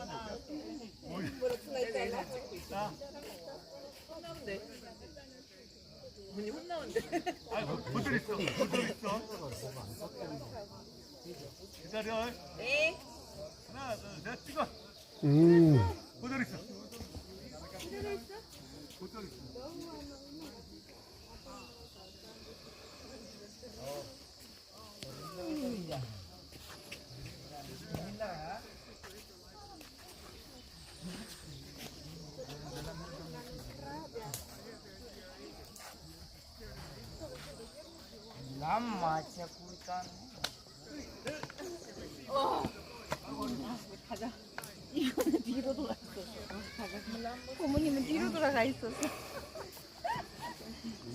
아. 기다려. 네. 음, 보들 있어. 보들 있어. 가자. 이거는 뒤로 돌아 있었어. 가자. 부모님은 뒤로 돌아가 있었어.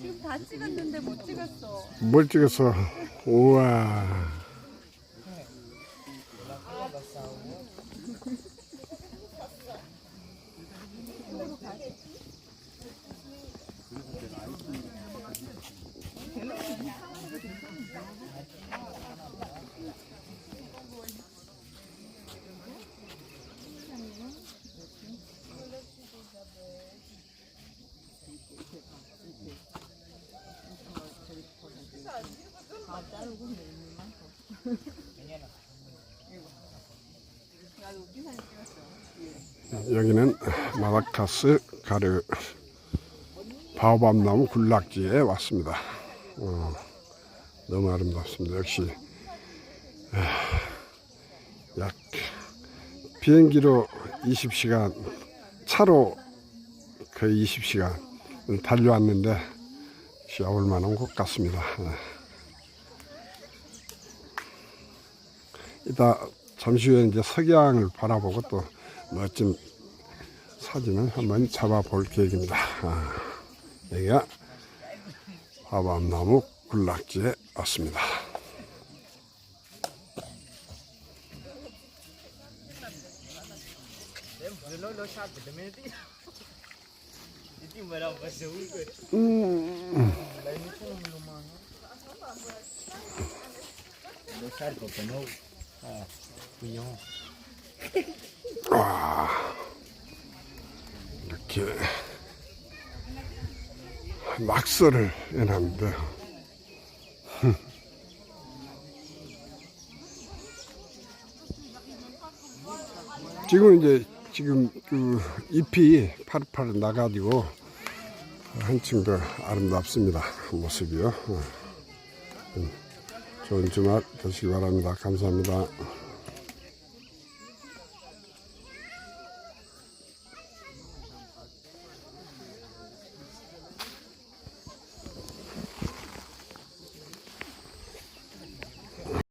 지금 다 찍었는데 못 찍었어. 뭘 찍었어? 우와. 여기는 마라카스 가르 바오밤나무 군락지에 왔습니다. 어, 너무 아름답습니다. 역시 아, 약 비행기로 20시간, 차로 거의 20시간 달려왔는데 쉬어올 만한 곳 같습니다. 아. 이따 잠시 후에 이제 석양을 바라보고 또 멋진 사진을 한번 잡아 볼 계획입니다. 아, 여기가 화밤나무 군락지에 왔습니다. 음, 와, 이렇게 낙서를 해놨는데 지금 이제 지금 그 잎이 파릇파릇 나가지고 한층 더 아름답습니다 모습이요. 어. 음, 좋은 주말 되시기 바랍니다. 감사합니다.